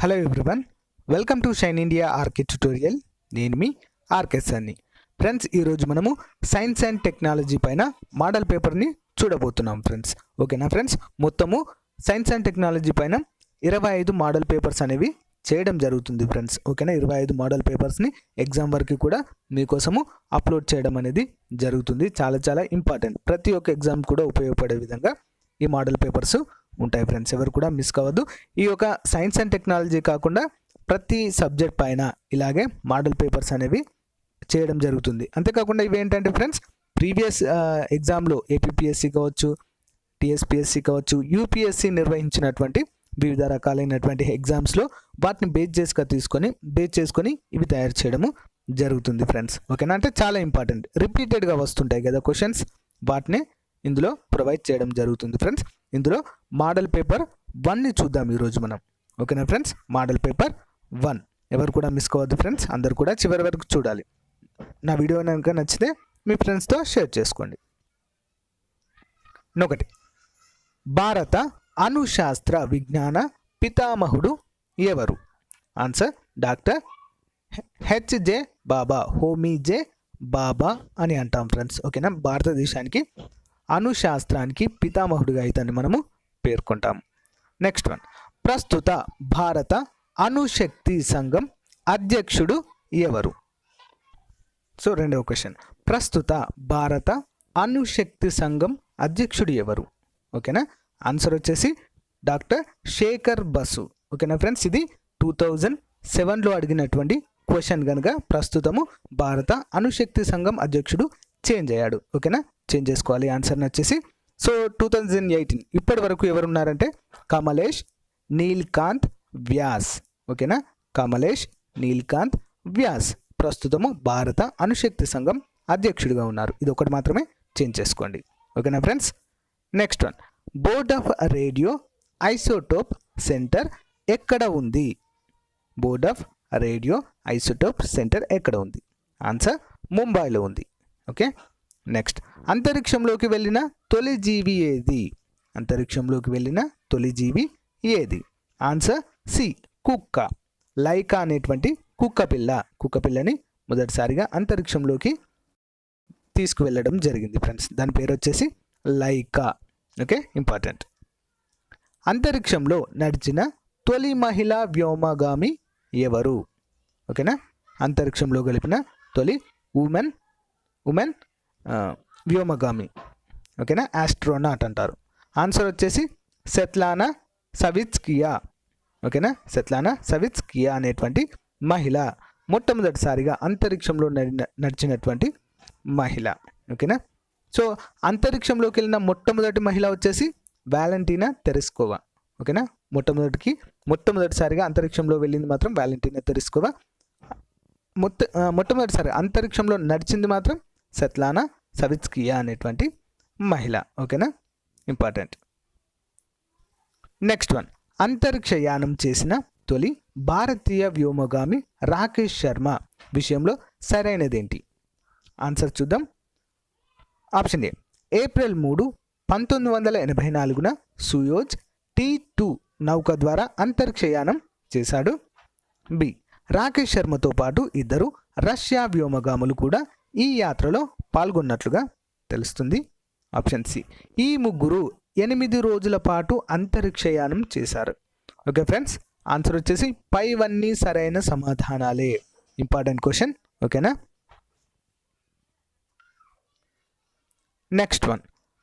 Hello everyone welcome to Shine India RK tutorial నేను మీ RK Sunny friends ఈరోజు మనము సైన్స్ అండ్ టెక్నాలజీ పైన మోడల్ పేపర్ని చూడబోతున్నాం ఫ్రెండ్స్ ఓకేనా ఫ్రెండ్స్ మొత్తము సైన్స్ అండ్ టెక్నాలజీ పైన ఇరవై ఐదు మోడల్ పేపర్స్ అనేవి చేయడం జరుగుతుంది ఫ్రెండ్స్ ఓకేనా ఇరవై ఐదు మోడల్ పేపర్స్ని ఎగ్జామ్ వరకు కూడా మీకోసము అప్లోడ్ చేయడం అనేది జరుగుతుంది. చాలా చాలా ఇంపార్టెంట్ ప్రతి ఒక్క ఎగ్జామ్ కూడా ఉపయోగపడే విధంగా ఈ మోడల్ పేపర్స్ ఉంటాయి ఫ్రెండ్స్ ఎవరు కూడా మిస్ కావద్దు. ఈ యొక్క సైన్స్ అండ్ టెక్నాలజీ కాకుండా ప్రతి సబ్జెక్ట్ పైన ఇలాగే మోడల్ పేపర్స్ అనేవి చేయడం జరుగుతుంది. అంతేకాకుండా ఇవి ఏంటంటే ఫ్రెండ్స్ ప్రీవియస్ ఎగ్జామ్లో ఏపీఎస్సి కావచ్చు టీఎస్పిఎస్సి కావచ్చు యూపీఎస్సి నిర్వహించినటువంటి వివిధ రకాలైనటువంటి ఎగ్జామ్స్లో వాటిని బేస్ చేసుగా తీసుకొని బేస్ చేసుకొని ఇవి తయారు చేయడము జరుగుతుంది ఫ్రెండ్స్ ఓకేనా? అంటే చాలా ఇంపార్టెంట్ రిపీటెడ్గా వస్తుంటాయి కదా క్వశ్చన్స్ వాటిని ఇందులో ప్రొవైడ్ చేయడం జరుగుతుంది ఫ్రెండ్స్ ఇందులో మోడల్ పేపర్ వన్ని చూద్దాం ఈరోజు మనం. ఓకేనా ఫ్రెండ్స్ మోడల్ పేపర్ వన్ ఎవరు కూడా మిస్ కావద్దు ఫ్రెండ్స్ అందరు కూడా చివరి వరకు చూడాలి. నా వీడియో కనుక నచ్చితే మీ ఫ్రెండ్స్తో షేర్ చేసుకోండి. ఒకటి. భారత అణుశాస్త్ర విజ్ఞాన పితామహుడు ఎవరు? Answer doctor HJ Bhabha Homi J Bhabha అని అంటాం ఫ్రెండ్స్ ఓకేనా? భారతదేశానికి అణుశాస్త్రానికి పితామహుడిగా ఇతన్ని మనము పేర్కొంటాం. నెక్స్ట్ వన్ ప్రస్తుత భారత అణుశక్తి సంఘం అధ్యక్షుడు ఎవరు? సో రెండవ క్వశ్చన్ ప్రస్తుత భారత అణుశక్తి సంఘం అధ్యక్షుడు ఎవరు? ఓకేనా ఆన్సర్ వచ్చేసి డాక్టర్ శేఖర్ బసు. ఓకేనా ఫ్రెండ్స్ ఇది టూ థౌజండ్ సెవెన్లో అడిగినటువంటి క్వశ్చన్ కనుక ప్రస్తుతము భారత అణుశక్తి సంఘం అధ్యక్షుడు చేంజ్ అయ్యాడు. ఓకేనా చేంజ్ చేసుకోవాలి. ఆన్సర్ని వచ్చేసి సో టూ థౌజండ్ ఎయిటీన్ ఇప్పటి వరకు ఎవరున్నారంటే? కమలేష్ నీల్కాంత్ వ్యాస్. ఓకేనా కమలేష్ నీల్కాంత్ వ్యాస్. ప్రస్తుతము భారత అణుశక్తి సంఘం అధ్యక్షుడిగా ఉన్నారు. ఇది ఒకటి మాత్రమే చేంజ్ చేసుకోండి. ఓకేనా friends next one board of radio isotope centre ఎక్కడ ఉంది? Board of radio isotope centre ఎక్కడ ఉంది? ఆన్సర్ ముంబైలో ఉంది. ఓకే నెక్స్ట్ అంతరిక్షంలోకి వెళ్ళిన తొలి జీవి ఏది? అంతరిక్షంలోకి వెళ్ళిన తొలి జీవి ఏది? ఆన్సర్ సి కుక్క. లైకా అనేటువంటి కుక్క పిల్ల. మొదటిసారిగా అంతరిక్షంలోకి తీసుకువెళ్ళడం జరిగింది ఫ్రెండ్స్ దాని పేరు వచ్చేసి లైకా. ఓకే ఇంపార్టెంట్ అంతరిక్షంలో నడిచిన తొలి మహిళా వ్యోమగామి ఎవరు? ఓకేనా అంతరిక్షంలో గలిపిన తొలి ఉమెన్ ఉమెన్ వ్యోమగామి. ఓకేనా? ఆస్ట్రోనాట్ అంటారు. ఆన్సర్ వచ్చేసి సెత్లానా సవిత్స్కియా ఓకేనా? సెత్లానా సవిత్స్కియా అనేటువంటి మహిళ. మొట్టమొదటిసారిగా అంతరిక్షంలో నడిన నడిచినటువంటి మహిళ. ఓకేనా? సో అంతరిక్షంలోకి వెళ్ళిన మొట్టమొదటి మహిళ వచ్చేసి వ్యాలంటీనా తెరెస్కోవా ఓకేనా? మొట్టమొదటికి మొట్టమొదటిసారిగా అంతరిక్షంలో వెళ్ళింది మాత్రం వ్యాలంటీనా తెరెస్కోవా మొట్ట మొట్టమొదటిసారి అంతరిక్షంలో నడిచింది మాత్రం సత్లానా సవిత్స్కియా అనేటువంటి మహిళ. ఓకేనా? ఇంపార్టెంట్. Next one. అంతరిక్ష యానం చేసిన తొలి భారతీయ వ్యోమగామి రాకేష్ శర్మ విషయంలో సరైనదేంటి? ఆన్సర్ చూద్దాం. Option A. ఏప్రిల్ మూడు పంతొమ్మిది వందల ఎనభై నాలుగున సుయోజ్ టీ టూ నౌక ద్వారా అంతరిక్షయానం చేశాడు. బి. రాకేష్ శర్మతో పాటు ఇద్దరు రష్యా వ్యోమగాములు కూడా ఈ యాత్రలో పాల్గొన్నట్లుగా తెలుస్తుంది. Option C. ఈ ముగ్గురు ఎనిమిది రోజుల పాటు అంతరిక్షయానం చేశారు. ఓకే ఫ్రెండ్స్ ఆన్సర్ వచ్చేసి పైవన్నీ సరైన సమాధానాలే. ఇంపార్టెంట్ క్వశ్చన్ ఓకేనా? Next one.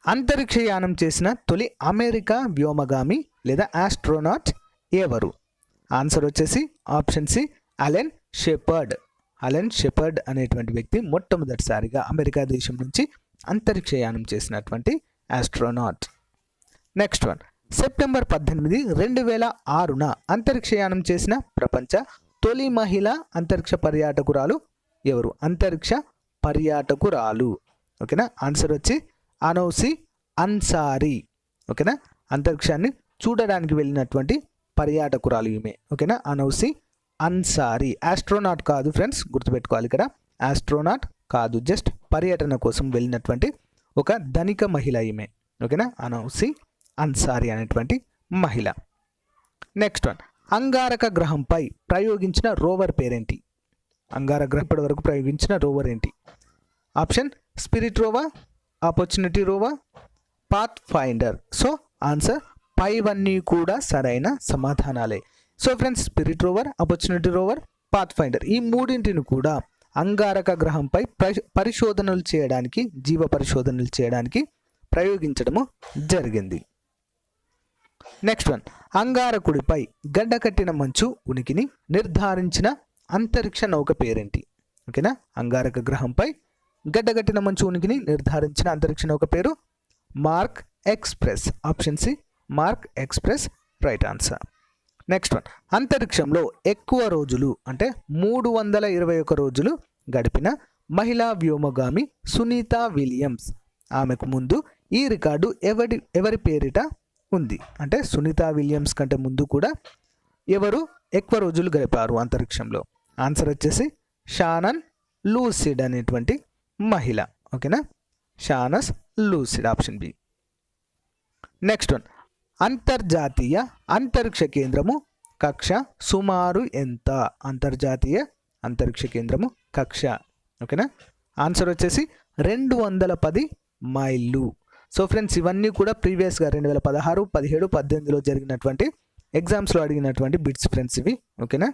అంతరిక్షయానం చేసిన తొలి అమెరికా వ్యోమగామి లేదా ఆస్ట్రోనాట్ ఎవరు? ఆన్సర్ వచ్చేసి option C Alan Shepard. Alan Shepard అనేటువంటి వ్యక్తి మొట్టమొదటిసారిగా అమెరికా దేశం నుంచి అంతరిక్షయానం చేసినటువంటి ఆస్ట్రోనాట్ నెక్స్ట్ వన్ సెప్టెంబర్ పద్దెనిమిది రెండు వేల ఆరున అంతరిక్షయానం చేసిన ప్రపంచ తొలి మహిళ అంతరిక్ష పర్యాటకురాలు ఎవరు? అంతరిక్ష పర్యాటకురాలు. ఓకేనా? ఆన్సర్ వచ్చి అనౌసి అన్సారీ. ఓకేనా? అంతరిక్షాన్ని చూడడానికి వెళ్ళినటువంటి పర్యాటకురాలు ఈమె. ఓకేనా? Anousheh Ansari. ఆస్ట్రోనాట్ కాదు ఫ్రెండ్స్ గుర్తుపెట్టుకోవాలి ఇక్కడ ఆస్ట్రోనాట్ కాదు జస్ట్ పర్యటన కోసం వెళ్ళినటువంటి ఒక ధనిక మహిళ ఈమె. ఓకేనా అనౌసి అన్సారీ అనేటువంటి మహిళ. నెక్స్ట్ వన్ అంగారక గ్రహంపై ప్రయోగించిన రోవర్ పేరేంటి? అంగారక గ్రహం ఇప్పటి వరకు ప్రయోగించిన రోవర్ ఏంటి? Option Spirit rover Opportunity rover Pathfinder so answer పైవన్నీ కూడా సరైన సమాధానాలే. So friends Spirit rover Opportunity rover Pathfinder ఈ మూడింటిని కూడా అంగారక గ్రహంపై పరిశోధనలు చేయడానికి జీవ పరిశోధనలు చేయడానికి ప్రయోగించడము జరిగింది. నెక్స్ట్ వన్ అంగారకుడిపై గడ్డకట్టిన మంచు ఉనికిని నిర్ధారించిన అంతరిక్ష నౌక పేరేంటి? ఓకేనా? అంగారక గ్రహంపై గడ్డగట్టిన మంచు ఉనికిని నిర్ధారించిన అంతరిక్ష నౌక పేరు Mars Express. Option C Mars Express right answer. Next one అంతరిక్షంలో ఎక్కువ రోజులు అంటే మూడు వందల ఇరవై ఒక రోజులు గడిపిన మహిళా వ్యోమగామి సునీత విలియమ్స్. ఆమెకు ముందు ఈ రికార్డు ఎవరి ఎవరి పేరిట ఉంది? అంటే సునీత విలియమ్స్ కంటే ముందు కూడా ఎవరు ఎక్కువ రోజులు గడిపారు అంతరిక్షంలో? ఆన్సర్ వచ్చేసి షానన్ లూసిడ్ అనేటువంటి మహిళ. ఓకేనా? Shannon Lucid option B next one అంతర్జాతీయ అంతరిక్ష కేంద్రము కక్ష సుమారు ఎంత? అంతర్జాతీయ అంతరిక్ష కేంద్రము కక్ష. ఓకేనా? ఆన్సర్ వచ్చేసి రెండు వందల పది మైళ్ళు. సో ఫ్రెండ్స్ ఇవన్నీ కూడా ప్రీవియస్గా రెండు వేల పదహారు పదిహేడు పద్దెనిమిదిలో జరిగినటువంటి ఎగ్జామ్స్లో అడిగినటువంటి బిట్స్ ఫ్రెండ్స్ ఇవి. ఓకేనా?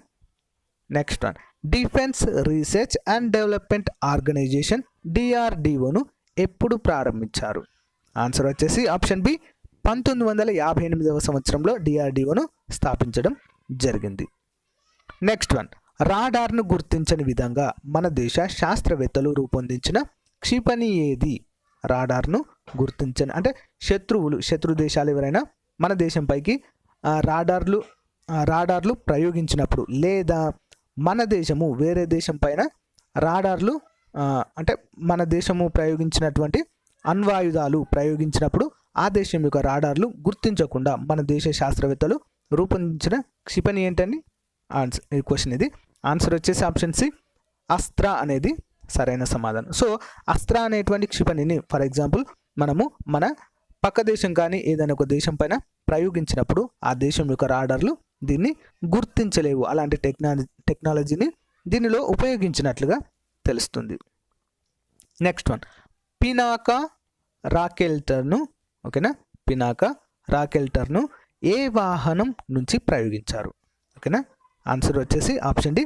Next one. Defence research and development organisation డిఆర్డిఓను ఎప్పుడు ప్రారంభించారు? ఆన్సర్ వచ్చేసి ఆప్షన్ బి పంతొమ్మిది వందల యాభై ఎనిమిదవ సంవత్సరంలో డిఆర్డిఓను స్థాపించడం జరిగింది. నెక్స్ట్ వన్ రాడార్ను గుర్తించని విధంగా మన దేశ శాస్త్రవేత్తలు రూపొందించిన క్షిపణి ఏది రాడార్ను గుర్తించని అంటే శత్రువులు శత్రు దేశాలు ఎవరైనా మన దేశంపైకి రాడార్లు రాడార్లు ప్రయోగించినప్పుడు లేదా మన దేశము వేరే దేశం పైన రాడార్లు అంటే మన దేశము ప్రయోగించినటువంటి అణ్వాయుధాలు ప్రయోగించినప్పుడు ఆ దేశం యొక్క రాడార్లు గుర్తించకుండా మన దేశ శాస్త్రవేత్తలు రూపొందించిన క్షిపణి ఏంటని ఆన్సర్ ఈ క్వశ్చన్ ఇది. ఆన్సర్ వచ్చేసి ఆప్షన్ సి అస్త్ర అనేది సరైన సమాధానం. సో అస్త్ర అనేటువంటి క్షిపణిని ఫర్ ఎగ్జాంపుల్ మనము మన పక్క దేశం కానీ ఏదైనా ఒక దేశం పైన ప్రయోగించినప్పుడు ఆ దేశం యొక్క రాడార్లు దీన్ని గుర్తించలేవు. అలాంటి టెక్నాలజీ టెక్నాలజీని దీనిలో ఉపయోగించినట్లుగా తెలుస్తుంది. నెక్స్ట్ వన్ పినాకా రాకెల్టర్ను ఓకేనా? పినాకా రాకెల్టర్ను ఏ వాహనం నుంచి ప్రయోగించారు? ఓకేనా? ఆన్సర్ వచ్చేసి ఆప్షన్ డి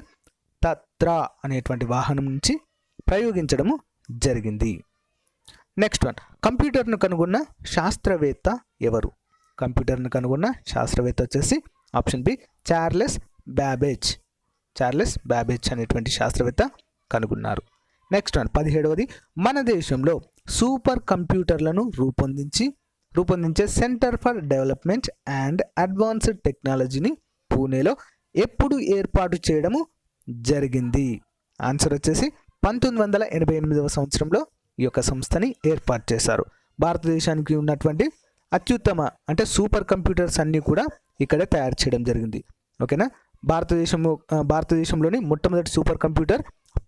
తత్ర అనేటువంటి వాహనం నుంచి ప్రయోగించడము జరిగింది. నెక్స్ట్ వన్ కంప్యూటర్ను కనుగొన్న శాస్త్రవేత్త ఎవరు? కంప్యూటర్ను కనుగొన్న శాస్త్రవేత్త వచ్చేసి option B Charles Babbage Charles Babbage అనేటువంటి శాస్త్రవేత్త కనుగొన్నారు. నెక్స్ట్ వన్ పదిహేడవది మన దేశంలో సూపర్ కంప్యూటర్లను రూపొందించి రూపొందించే centre for development and advanced టెక్నాలజీని పూణేలో ఎప్పుడు ఏర్పాటు చేయడము జరిగింది. ఆన్సర్ వచ్చేసి పంతొమ్మిది వందల ఎనభై ఎనిమిదవ సంవత్సరంలో ఈ యొక్క సంస్థని ఏర్పాటు చేశారు. భారతదేశానికి ఉన్నటువంటి అత్యుత్తమ అంటే సూపర్ కంప్యూటర్స్ అన్నీ కూడా ఇక్కడ తయారు చేయడం జరిగింది. ఓకేనా? భారతదేశము భారతదేశంలోని మొట్టమొదటి సూపర్ కంప్యూటర్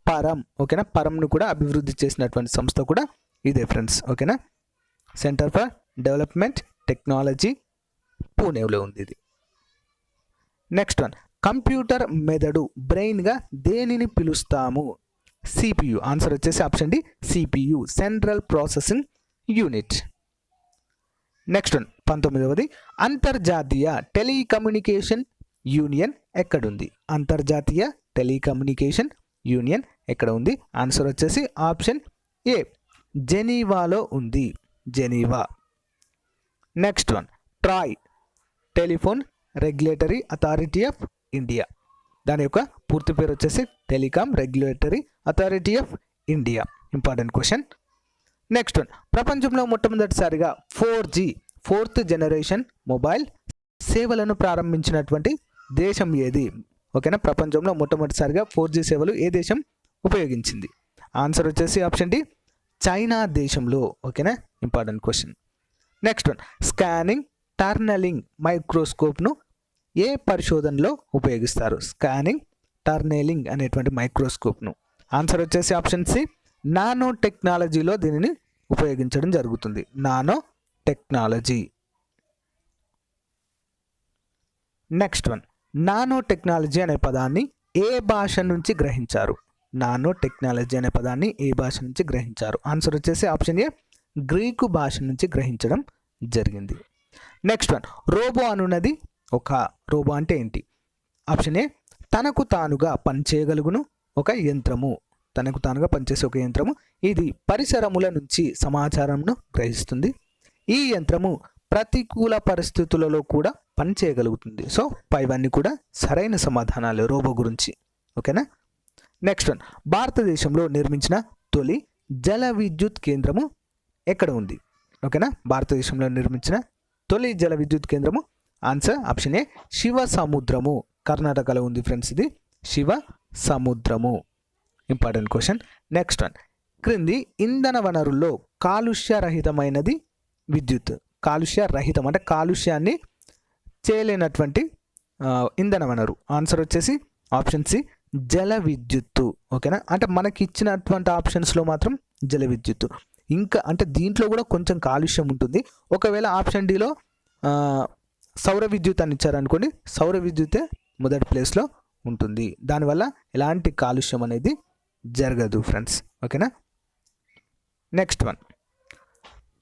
పరం ఓకేనా? పరంను కూడా అభివృద్ధి చేసినటువంటి సంస్థ కూడా ఇదే ఫ్రెండ్స్ ఓకేనా? సెంటర్ ఫర్ డెవలప్మెంట్ టెక్నాలజీ పూణేలో ఉంది ఇది. నెక్స్ట్ వన్ కంప్యూటర్ మెదడు బ్రెయిన్గా దేనిని పిలుస్తాము? సిపియు ఆన్సర్ వచ్చేసి option D CPU central processing unit next one పంతొమ్మిదవది అంతర్జాతీయ టెలికమ్యూనికేషన్ యూనియన్ ఎక్కడుంది? అంతర్జాతీయ టెలికమ్యూనికేషన్ యూనియన్ ఎక్కడ ఉంది ఆన్సర్ వచ్చేసి ఆప్షన్ ఏ జెనీవాలో ఉంది. Geneva. Next one TRAI telephone regulatory authority of India దాని యొక్క పూర్తి పేరు వచ్చేసి telecom regulatory authority of India important question next one ప్రపంచంలో మొట్టమొదటిసారిగా four G fourth generation mobile సేవలను ప్రారంభించినటువంటి దేశం ఏది? ఓకేనా ప్రపంచంలో మొట్టమొదటిసారిగా ఫోర్ జీ సేవలు ఏ దేశం ఉపయోగించింది? ఆన్సర్ వచ్చేసి ఆప్షన్ డి చైనా దేశంలో. ఓకేనా important question next one scanning tunnelling మైక్రోస్కోప్ను ఏ పరిశోధనలో ఉపయోగిస్తారు? స్కానింగ్ టర్నెలింగ్ అనేటువంటి మైక్రోస్కోప్ను ఆన్సర్ వచ్చేసి ఆప్షన్ సి నానో టెక్నాలజీలో దీనిని ఉపయోగించడం జరుగుతుంది. Nano technology next one nano technology అనే పదాన్ని ఏ భాష నుంచి గ్రహించారు? నానో టెక్నాలజీ అనే పదాన్ని ఏ భాష నుంచి గ్రహించారు? ఆన్సర్ వచ్చేసి ఆప్షన్ ఏ గ్రీకు భాష నుంచి గ్రహించడం జరిగింది. నెక్స్ట్ వన్ రోబో అనున్నది ఒక రోబో అంటే ఏంటి? ఆప్షన్ ఏ తనకు తానుగా పనిచేయగలుగును ఒక యంత్రము. తనకు తానుగా పనిచేసే ఒక యంత్రము. ఇది పరిసరముల నుంచి సమాచారంను గ్రహిస్తుంది. ఈ యంత్రము ప్రతికూల పరిస్థితులలో కూడా పనిచేయగలుగుతుంది. సో పైవన్నీ కూడా సరైన సమాధానాలు రోబో గురించి. ఓకేనా నెక్స్ట్ వన్ భారతదేశంలో నిర్మించిన తొలి జల విద్యుత్ కేంద్రము ఎక్కడ ఉంది? ఓకేనా? భారతదేశంలో నిర్మించిన తొలి జల విద్యుత్ కేంద్రము? ఆన్సర్ ఆప్షన్ ఏ శివ సముద్రము. కర్ణాటకలో ఉంది ఫ్రెండ్స్ ఇది. శివ సముద్రము. ఇంపార్టెంట్ క్వశ్చన్ నెక్స్ట్ వన్ క్రింది ఇంధన వనరుల్లో కాలుష్య రహితమైనది విద్యుత్. కాలుష్య రహితం అంటే కాలుష్యాన్ని చేయలేనటువంటి ఇంధన వనరు. ఆన్సర్ వచ్చేసి ఆప్షన్ సి జల విద్యుత్తు. ఓకేనా? అంటే మనకి ఇచ్చినటువంటి ఆప్షన్స్లో మాత్రం జల విద్యుత్తు. ఇంకా అంటే దీంట్లో కూడా కొంచెం కాలుష్యం ఉంటుంది. ఒకవేళ ఆప్షన్ డిలో సౌర విద్యుత్ అని ఇచ్చారనుకోండి సౌర విద్యుతే మొదటి ప్లేస్లో ఉంటుంది. దానివల్ల ఎలాంటి కాలుష్యం అనేది జరగదు ఫ్రెండ్స్. ఓకేనా? Next one.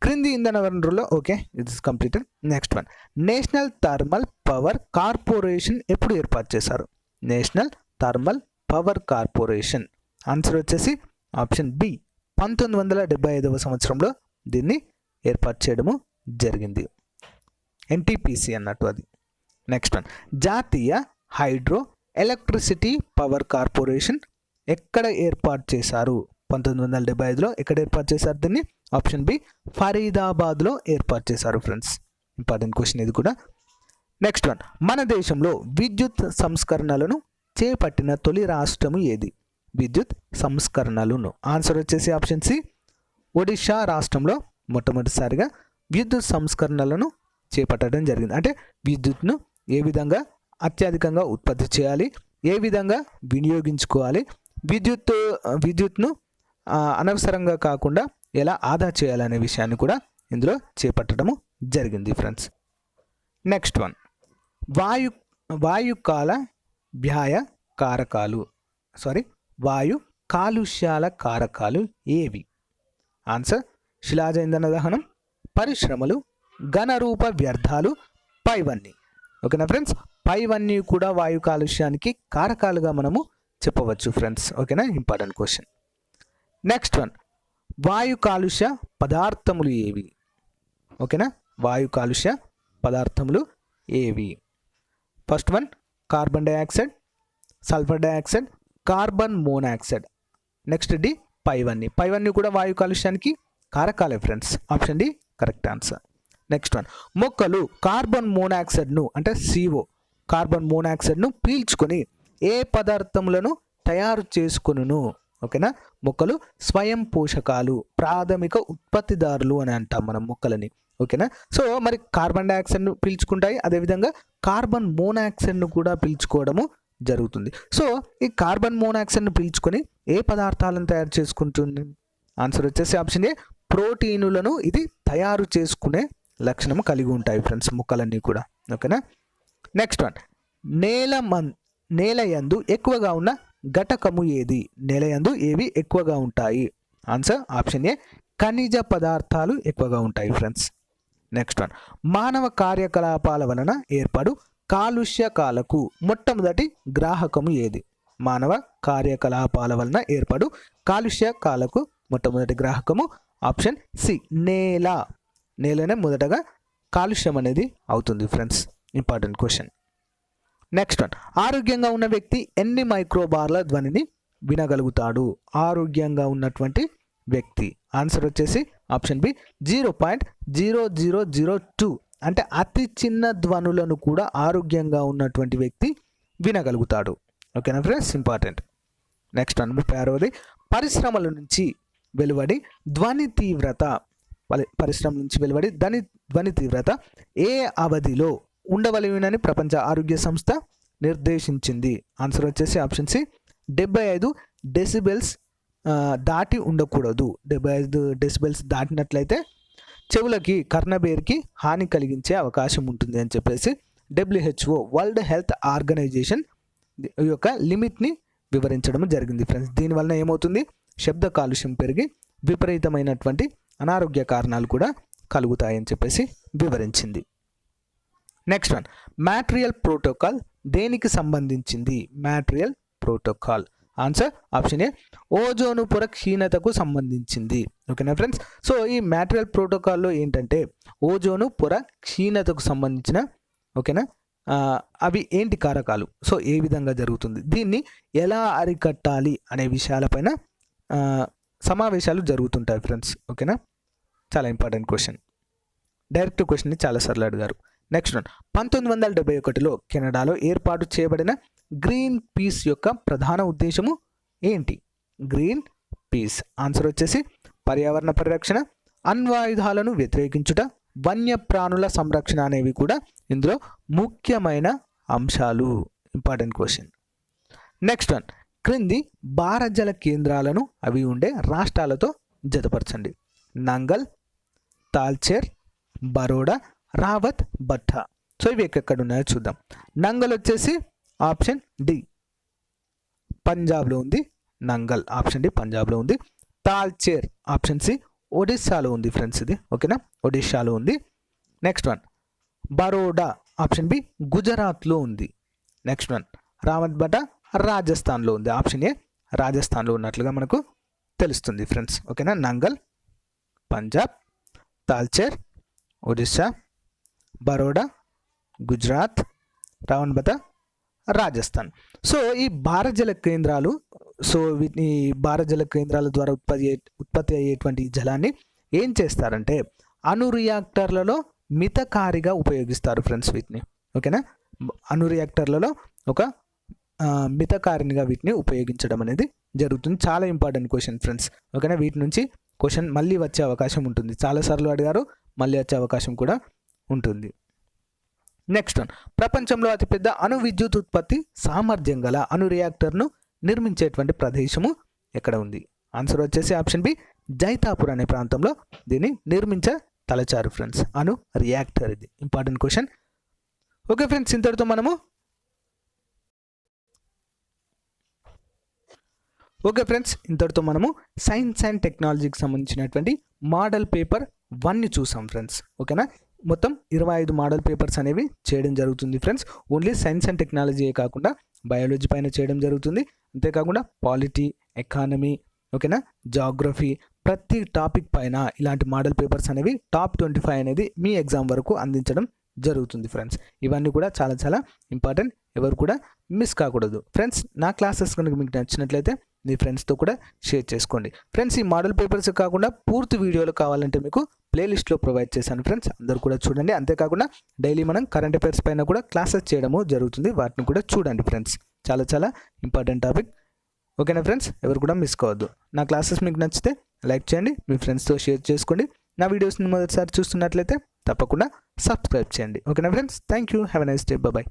క్రింది ఇంధన వనరులో okay it is completed. Next one. National thermal power corporation ఎప్పుడు ఏర్పాటు చేశారు? National thermal power corporation. Answer వచ్చేసి ఆప్షన్ బి. పంతొమ్మిది వందల డెబ్బై ఐదవ సంవత్సరంలో దీన్ని ఏర్పాటు చేయడము జరిగింది. ఎన్టీపీసీ అన్నట్టు అది. నెక్స్ట్ వన్ జాతీయ హైడ్రో ఎలక్ట్రిసిటీ పవర్ కార్పొరేషన్ ఎక్కడ ఏర్పాటు చేశారు? పంతొమ్మిది వందల డెబ్బై ఐదులో ఎక్కడ ఏర్పాటు చేశారు దీన్ని? ఆప్షన్ బి ఫరీదాబాద్లో ఏర్పాటు చేశారు ఫ్రెండ్స్. ఇంపార్టెంట్ క్వశ్చన్ ఇది కూడా. నెక్స్ట్ వన్ మన దేశంలో విద్యుత్ సంస్కరణలను చేపట్టిన తొలి రాష్ట్రము ఏది? విద్యుత్ సంస్కరణలను. ఆన్సర్ వచ్చేసి ఆప్షన్ సి ఒడిషా రాష్ట్రంలో మొట్టమొదటిసారిగా విద్యుత్ సంస్కరణలను చేపట్టడం జరిగింది. అంటే విద్యుత్ను ఏ విధంగా అత్యధికంగా ఉత్పత్తి చేయాలి? ఏ విధంగా వినియోగించుకోవాలి? విద్యుత్ విద్యుత్ను అనవసరంగా కాకుండా ఎలా ఆదా చేయాలనే విషయాన్ని కూడా ఇందులో చేపట్టడము జరిగింది ఫ్రెండ్స్ నెక్స్ట్ వన్ వాయు వాయుకాల వ్యాయ కారకాలు సారీ వాయు కాలుష్యాల కారకాలు ఏవి? ఆన్సర్ శిలాజ ఇంధన దహనం పరిశ్రమలు ఘనరూప వ్యర్థాలు పైవన్నీ. ఓకేనా ఫ్రెండ్స్? పైవన్నీ కూడా వాయు కాలుష్యానికి కారకాలుగా మనము చెప్పవచ్చు ఫ్రెండ్స్. ఓకేనా? Important question. Next one. వాయు కాలుష్య పదార్థములు ఏవి? ఓకేనా? వాయు కాలుష్య పదార్థములు ఏవి? First one carbon dioxide sulphur dioxide carbon monoxide. Next D పైవన్నీ. పైవన్నీ కూడా వాయు కాలుష్యానికి కారకాలే friends option D correct answer next one మొక్కలు కార్బన్ మోనాక్సైడ్ను అంటే సిఓ కార్బన్ మోనాక్సైడ్ను పీల్చుకొని ఏ పదార్థములను తయారు చేసుకును ఓకేనా మొక్కలు స్వయం పోషకాలు ప్రాథమిక ఉత్పత్తిదారులు అని అంటాం మనం మొక్కలని. ఓకేనా సో మరి కార్బన్ డైఆక్సైడ్ను పీల్చుకుంటాయి. అదేవిధంగా కార్బన్ మోనాక్సైడ్ను కూడా పీల్చుకోవడము జరుగుతుంది. సో ఈ కార్బన్ మోనాక్సైడ్ని పీల్చుకొని ఏ పదార్థాలను తయారు చేసుకుంటుంది? ఆన్సర్ వచ్చేసి ఆప్షన్ ఏ ప్రోటీనులను ఇది తయారు చేసుకునే లక్షణము కలిగి ఉంటాయి ఫ్రెండ్స్ మొక్కలన్నీ కూడా. ఓకేనా? నెక్స్ట్ వన్ నేల మన్ నేల యందు ఎక్కువగా ఉన్న ఘటకము ఏది? నేల యందు ఏవి ఎక్కువగా ఉంటాయి? ఆన్సర్ ఆప్షన్ ఏ ఖనిజ పదార్థాలు ఎక్కువగా ఉంటాయి ఫ్రెండ్స్. నెక్స్ట్ వన్ మానవ కార్యకలాపాల వలన ఏర్పడు కాలుష్యకాలకు మొట్టమొదటి గ్రాహకము ఏది? మానవ కార్యకలాపాల వలన ఏర్పడు కాలుష్యకాలకు మొట్టమొదటి గ్రాహకము ఆప్షన్ సి నేల. నేలనే మొదటగా కాలుష్యం అనేది అవుతుంది friends. Important question. Next one. ఆరోగ్యంగా ఉన్న వ్యక్తి ఎన్ని మైక్రోబార్ల ధ్వనిని వినగలుగుతాడు? ఆరోగ్యంగా ఉన్నటువంటి వ్యక్తి. ఆన్సర్ వచ్చేసి option B zero point zero zero zero two. అంటే అతి చిన్న ధ్వనులను కూడా ఆరోగ్యంగా ఉన్నటువంటి వ్యక్తి వినగలుగుతాడు. ఓకేనా ఫ్రెండ్స్? ఇంపార్టెంట్. నెక్స్ట్ వన్ ముప్పై ఆరవది. పరిశ్రమల నుంచి వెలువడి ధ్వని తీవ్రత పరిశ్రమ నుంచి వెలువడి ధ్వని ధ్వని తీవ్రత ఏ అవధిలో ఉండవలెనని ప్రపంచ ఆరోగ్య సంస్థ నిర్దేశించింది. ఆన్సర్ వచ్చేసి ఆప్షన్ సి. డెబ్బై ఐదు డెసిబెల్స్ దాటి ఉండకూడదు. డెబ్బై ఐదు డెసిబెల్స్ దాటినట్లయితే చెవులకి కర్ణబేర్కి హాని కలిగించే అవకాశం ఉంటుంది అని చెప్పేసి డబ్ల్యూహెచ్ఓ వరల్డ్ హెల్త్ ఆర్గనైజేషన్ యొక్క లిమిట్ని వివరించడం జరిగింది ఫ్రెండ్స్. దీనివలన ఏమవుతుంది? శబ్ద కాలుష్యం పెరిగి విపరీతమైనటువంటి అనారోగ్య కారణాలు కూడా కలుగుతాయని చెప్పేసి వివరించింది. నెక్స్ట్ వన్ మ్యాట్రియల్ ప్రోటోకాల్ దేనికి సంబంధించింది? Montreal protocol answer option A ozone పొర క్షీణతకు సంబంధించింది. ఓకేనా ఫ్రెండ్స్? సో ఈ మ్యాటరియల్ ప్రోటోకాల్లో ఏంటంటే ఓజోను పొర క్షీణతకు సంబంధించిన ఓకేనా అవి ఏంటి కారకాలు? సో ఏ విధంగా జరుగుతుంది? దీన్ని ఎలా అరికట్టాలి అనే విషయాలపైన సమావేశాలు జరుగుతుంటాయి ఫ్రెండ్స్. ఓకేనా? చాలా ఇంపార్టెంట్ క్వశ్చన్. డైరెక్ట్ క్వశ్చన్ని చాలాసార్లు అడిగారు. నెక్స్ట్ వన్ పంతొమ్మిది వందల డెబ్బై ఒకటిలో కెనడాలో ఏర్పాటు చేయబడిన గ్రీన్ పీస్ యొక్క ప్రధాన ఉద్దేశము ఏంటి? Green peas. ఆన్సర్ వచ్చేసి పర్యావరణ పరిరక్షణ అణ్వాయుధాలను వ్యతిరేకించుట వన్యప్రాణుల సంరక్షణ అనేవి కూడా ఇందులో ముఖ్యమైన అంశాలు. ఇంపార్టెంట్ క్వశ్చన్ నెక్స్ట్ వన్ క్రింది భారజల కేంద్రాలను అవి ఉండే రాష్ట్రాలతో జతపరచండి. నంగల్ తాల్చేర్ బరోడా రావత్ భట్టా సో ఇవి ఎక్కడెక్కడ ఉన్నాయో చూద్దాం. నంగల్ వచ్చేసి ఆప్షన్ డి. పంజాబ్లో ఉంది. నంగల్ ఆప్షన్ డి పంజాబ్లో ఉంది. తాల్చేర్ ఆప్షన్ సి ఒడిస్సాలో ఉంది ఫ్రెండ్స్ ఇది. ఓకేనా? ఒడిస్సాలో ఉంది. Next one. Baroda option B గుజరాత్లో ఉంది. Next one. రావత్ రాజస్థాన్లో ఉంది. ఆప్షన్ ఏ రాజస్థాన్లో ఉన్నట్లుగా మనకు తెలుస్తుంది ఫ్రెండ్స్. ఓకేనా? నంగల్ పంజాబ్ తాల్చేర్ ఒడిస్సా బరోడా గుజరాత్ రావణబత రాజస్థాన్. సో ఈ భారజల కేంద్రాలు సో వీటిని భారజల కేంద్రాల ద్వారా ఉత్పత్తి అయ్యే- ఉత్పత్తి అయ్యేటువంటి జలాన్ని ఏం చేస్తారంటే అణు రియాక్టర్లలో మితకారిగా ఉపయోగిస్తారు ఫ్రెండ్స్ వీటిని. ఓకేనా? అణు రియాక్టర్లలో ఒక మితకారినిగా వీటిని ఉపయోగించడం అనేది జరుగుతుంది. చాలా ఇంపార్టెంట్ క్వశ్చన్ ఫ్రెండ్స్. ఓకేనా? వీటి నుంచి క్వశ్చన్ మళ్ళీ వచ్చే అవకాశం ఉంటుంది. చాలాసార్లు అడిగారు మళ్ళీ వచ్చే అవకాశం కూడా ఉంటుంది. నెక్స్ట్ వన్ ప్రపంచంలో అతిపెద్ద అణు విద్యుత్ ఉత్పత్తి సామర్థ్యం గల అణు రియాక్టర్ను నిర్మించేటువంటి ప్రదేశము ఎక్కడ ఉంది? ఆన్సర్ వచ్చేసి ఆప్షన్ బి జైతాపూర్ అనే ప్రాంతంలో దీన్ని నిర్మించ తలచారు ఫ్రెండ్స్ అణు రియాక్టర్ ఇది. ఇంపార్టెంట్ క్వశ్చన్ ఓకే ఫ్రెండ్స్ ఇంతటితో మనము ఓకే ఫ్రెండ్స్ ఇంతటితో మనము సైన్స్ అండ్ టెక్నాలజీకి సంబంధించినటువంటి మోడల్ పేపర్ వన్ని చూసాం ఫ్రెండ్స్ ఓకేనా మొత్తం ఇరవై ఐదు మోడల్ పేపర్స్ అనేవి చేయడం జరుగుతుంది ఫ్రెండ్స్ ఓన్లీ సైన్స్ అండ్ టెక్నాలజీయే కాకుండా బయాలజీ పైన చేయడం జరుగుతుంది. అంతేకాకుండా పాలిటీ ఎకానమీ ఓకేనా జాగ్రఫీ ప్రతి టాపిక్ పైన ఇలాంటి మోడల్ పేపర్స్ అనేవి టాప్ ట్వంటీ ఫైవ్ అనేది మీ ఎగ్జామ్ వరకు అందించడం జరుగుతుంది ఫ్రెండ్స్ ఇవన్నీ కూడా చాలా చాలా ఇంపార్టెంట్ ఎవరు కూడా మిస్ కాకూడదు. ఫ్రెండ్స్ నా క్లాసెస్ కనుక మీకు నచ్చినట్లయితే మీ ఫ్రెండ్స్తో కూడా షేర్ చేసుకోండి. ఫ్రెండ్స్ ఈ మోడల్ పేపర్స్ కాకుండా పూర్తి వీడియోలు కావాలంటే మీకు ప్లేలిస్ట్లో ప్రొవైడ్ చేశాను ఫ్రెండ్స్ అందరూ కూడా చూడండి. అంతేకాకుండా డైలీ మనం కరెంట్ అఫైర్స్ పైన కూడా క్లాసెస్ చేయడము జరుగుతుంది. వాటిని కూడా చూడండి ఫ్రెండ్స్ చాలా చాలా ఇంపార్టెంట్ టాపిక్ ఓకేనా ఫ్రెండ్స్ ఎవరు కూడా మిస్ కావద్దు. నా క్లాసెస్ మీకు నచ్చితే లైక్ చేయండి. మీ ఫ్రెండ్స్తో షేర్ చేసుకోండి. నా వీడియోస్ని మొదటిసారి చూస్తున్నట్లయితే తప్పకుండా సబ్స్క్రైబ్ చేయండి. ఓకేనా friends thank you have a nice day bye